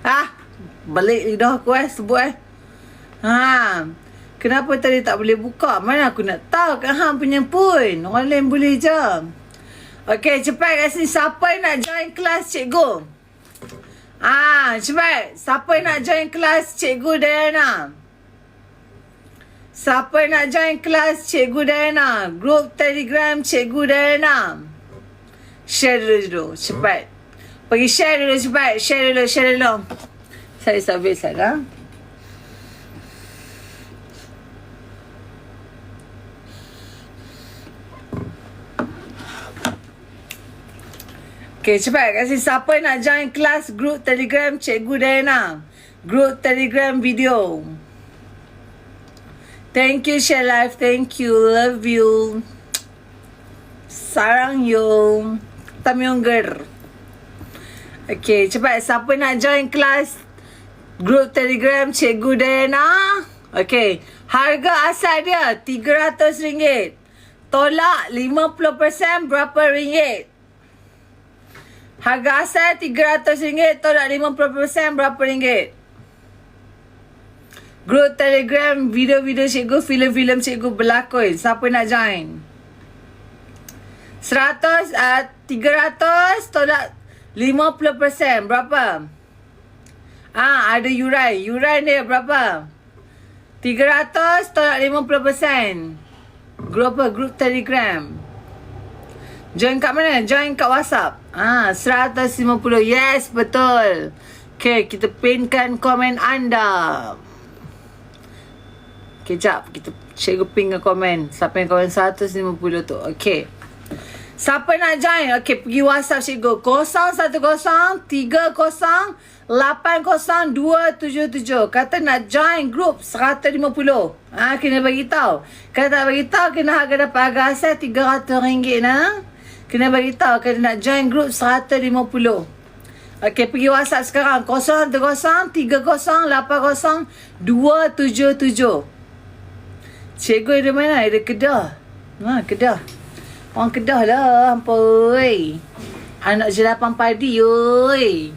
Ah, balik lidah aku eh, sebut eh. Ha. Kenapa tadi tak boleh buka? Mana aku nak tahu kan hang punya pun. Orang lain boleh je. Okey, cepat kat sini. Siapa yang nak join kelas cikgu? Ah, cepat. Siapa yang nak join kelas cikgu Diana? Siapa yang nak join kelas cikgu Diana? Grup Telegram cikgu Diana. Share dulu. Cepat. Pergi share dulu cepat. Share dulu, share dulu. Saya sambil sana. Okay, cepat. Kasih siapa nak join kelas group telegram Cikgu Diana. Group telegram video. Thank you, share live. Thank you. Love you. Sarang you. Tamyongger. Okay, cepat. Siapa nak join kelas group telegram Cikgu Diana? Okay. Harga asal dia RM300. Tolak 50% berapa ringgit? Harga asal RM300 tolak 50% berapa ringgit? Group Telegram video-video cikgu, filem-filem cikgu berlakon. Siapa nak join? 100 uh, 300 tolak 50% berapa? Ah, ada yurai. Yurai dia berapa? 300 tolak 50%. Group apa? Group Telegram. Join kat mana? Join kat WhatsApp. Ah, 150. Yes, betul. Okay, kita pinkan komen anda. Okay, jap. Kita cikgu pinkan komen. Siapa yang komen 150 tu. Okay. Siapa nak join? Okay, pergi WhatsApp cikgu. 010 30 80277. Kata nak join group 150. Ah, kena bagi tahu. Kalau tak bagi tahu kena harga dapat harga asal RM300 nah. Kena bagi tahu kena nak join group 150. Okey, pergi WhatsApp sekarang 030 30 80 277. Cikgu ada mana? Ada Kedah. Ha, Kedah. Orang Kedah lah, ampoi. Anak jelapan padi, oi.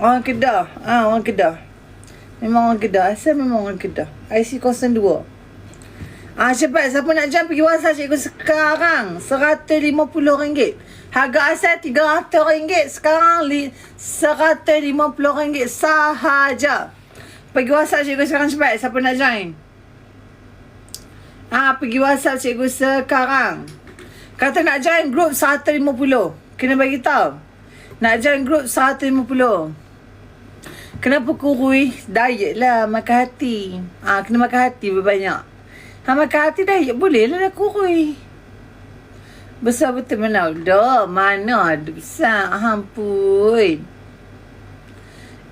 Orang Kedah. Ha, orang Kedah. Memang orang Kedah. Asal memang orang Kedah. IC 02. Ah cepat siapa nak jam pergi WhatsApp cikgu sekarang RM150. Harga asal RM300 sekarang li RM150 sahaja. Pergi WhatsApp cikgu sekarang cepat siapa nak join. Ah pergi WhatsApp cikgu sekarang. Kata nak join group RM150. Kena bagi tahu. Nak join group RM150. Kenapa kurui? Diet lah, makan hati. Ah, kena makan hati berbanyak. Ha makan hati ya boleh lah dah kurui. Besar betul mana dah mana ada besar ampun.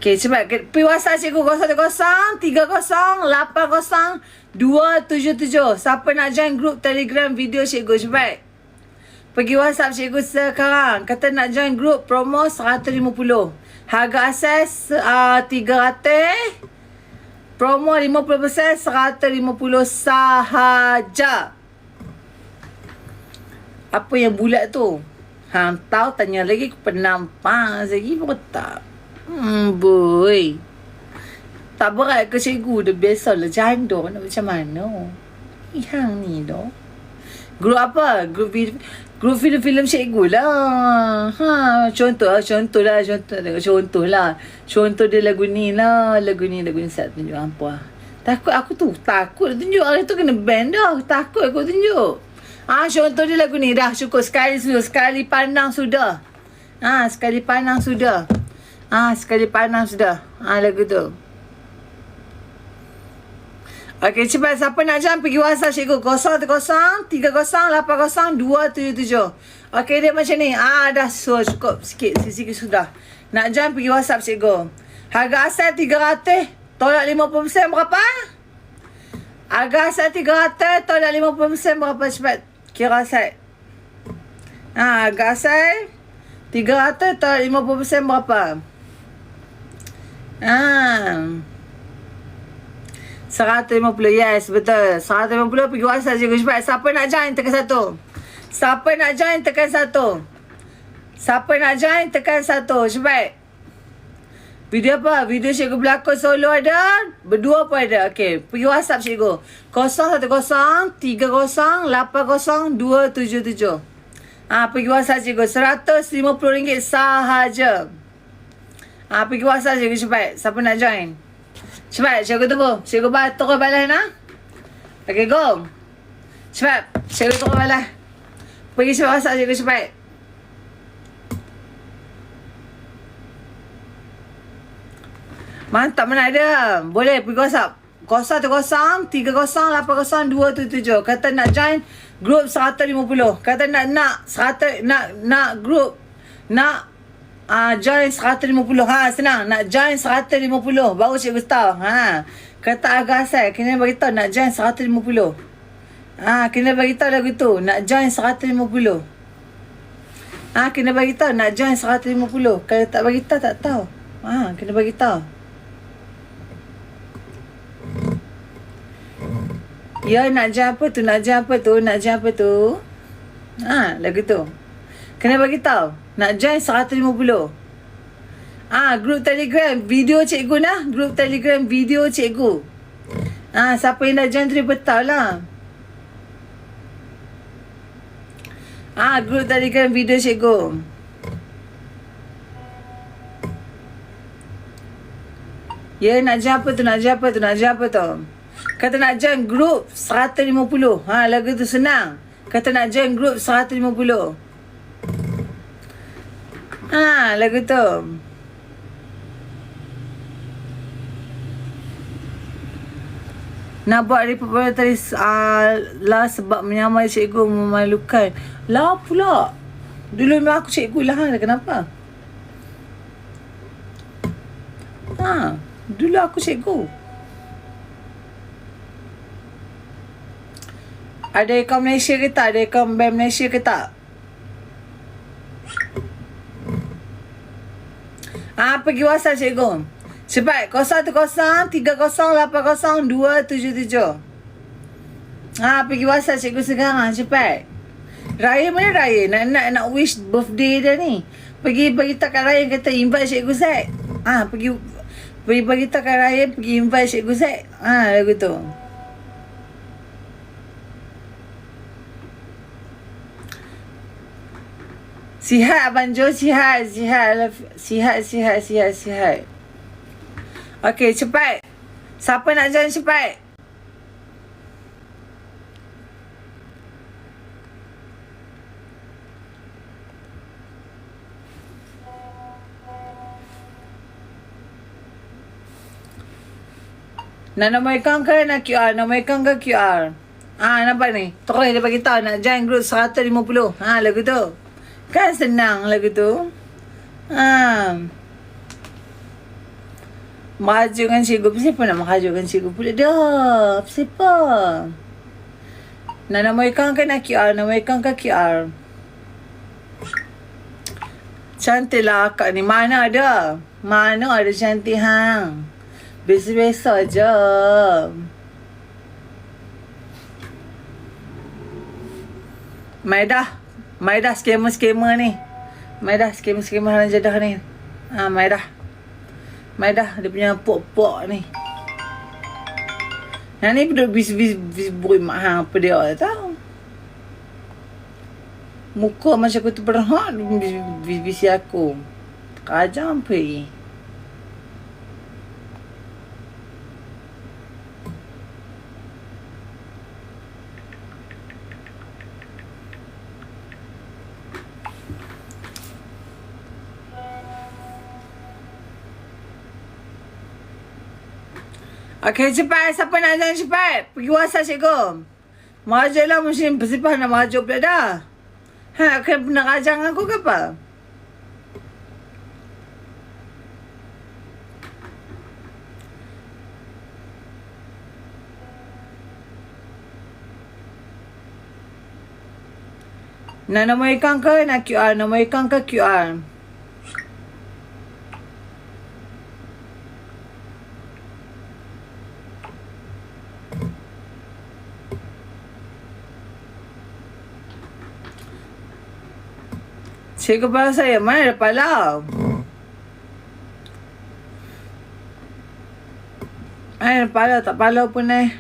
Okay, cepat. WhatsApp cikgu 010 30 80 277. Siapa nak join group telegram video cikgu, cepat. Pergi WhatsApp cikgu sekarang. Kata nak join group promo 150. Harga asas uh, 300. Promo 50% 150 sahaja. Apa yang bulat tu? Hang tahu tanya lagi aku penampak lagi pun tak. Hmm boy. Tak berat ke cikgu dah biasa lah jandor nak macam mana. Hang ni doh. Grup apa? Grup Grup filem-filem cikgu lah. Ha, contoh lah, contoh lah, contoh lah, contoh lah. Contoh dia lagu ni lah, lagu ni, lagu ni saya tunjuk apa. Takut aku tu, takut tunjuk. Hari tu kena band dah, takut aku tunjuk. Ah, ha, contoh dia lagu ni dah cukup sekali sudah, sekali pandang sudah. Ah, ha, sekali pandang sudah. Ah, ha, sekali pandang sudah. Ah, ha, lagu tu. Okey, cepat siapa nak jam pergi WhatsApp cikgu 010 30 80 277. Okey, dia macam ni. Ah, dah so cukup sikit, sikit sudah. Nak jam pergi WhatsApp cikgu. Harga asal 300, tolak 50% berapa? Harga asal 300, tolak 50% berapa cepat? Kira asal. Ah, harga asal 300, tolak 50% berapa? Ah. 150 yes betul 150 pergi WhatsApp je cepat siapa nak join tekan satu siapa nak join tekan satu Siapa nak join, tekan satu. Cepat. Video apa? Video cikgu berlakon solo ada? Berdua pun ada. Okey. Pergi WhatsApp cikgu. 010-30-80-277. Ah, pergi WhatsApp cikgu. RM150 sahaja. Ah, pergi WhatsApp cikgu cepat. Siapa nak join? Cepat, cikgu tunggu. Cikgu ba turun balas nak? Okey, go. Cepat. Cikgu turun balas. Pergi cepat WhatsApp cikgu cepat. Mantap mana ada. Boleh pergi WhatsApp. 010-30-80-277. Kata nak join group 150. Kata nak nak 100 nak nak group nak uh, join 150. Ha senang. Nak join 150. Baru cikgu tahu. Ha. Kata agak asal. Kena beritahu nak join 150. Ha, kena beritahu lagu tu. Nak join 150. Ha, kena beritahu nak join 150. Kalau tak beritahu tak tahu. Ha, kena beritahu. Ya nak join apa tu? Nak join apa tu? Nak join apa tu? Ha, lagu tu. Kena bagi tahu. Nak join 150. Ah, ha, grup Telegram video cikgu nah. Grup Telegram video cikgu. Ah, ha, siapa yang dah join tu betul lah. Ah, ha, grup Telegram video cikgu. Ya, nak join apa tu? Nak join apa tu? Nak join apa tu? Kata nak join group 150. Ha, lagu tu senang. Kata nak join group 150. Ha, lagu tu. Nak buat report pada tadi uh, lah sebab menyamai cikgu memalukan. Lah pula. Dulu memang aku cikgu lah. Kenapa? Ha, dulu aku cikgu. Ada akaun Malaysia ke tak? Ada akaun Bank Malaysia ke tak? Ah, pergi WhatsApp cikgu. Cepat. 010-30-80-277. Ah, pergi WhatsApp cikgu sekarang. Cepat. Raya mana raya? Nak nak nak wish birthday dia ni. Pergi bagi tak kat Raya kata invite cikgu Zaid. Ah, pergi pergi bagi tak kat Raya pergi invite cikgu Zaid. Ah, lagu tu. Sihat Abang Jo, sihat, sihat, sihat, sihat, sihat, sihat. Okey, cepat. Siapa nak join cepat? Nak nombor akaun ke nak QR? Nombor akaun ke QR? Ah, nampak ni? Terus dia bagi tahu nak join group 150. Ha, lagu tu. Kan senang lagu tu. Ha. Dengan cikgu. Siapa nak dengan cikgu pula? Dah. Siapa? Nak nama ikan ke nak QR? Nama ikan ke QR? Cantik lah akak ni. Mana ada? Mana ada cantik hang? Biasa-biasa je. Maidah. Mai dah skema-skema ni. Mai dah skema-skema halang jadah ni. Ha, mai dah. Mai dah dia punya pok-pok ni. Yang ni duduk bis-bis bui mak hang apa dia tahu. Muka macam aku tu pernah bis-bis aku. Kajam pergi. Okey, cepat. Siapa nak jalan cepat? Pergi WhatsApp cikgu. Maju mesti bersifat nak maju pula dah. Ha, akan pernah rajang aku ke apa? Nak nombor ikan ke nak QR? Nombor ikan ke QR? Cikgu kepala saya, mana ada palau? Mana ada palau? Tak palau pun eh.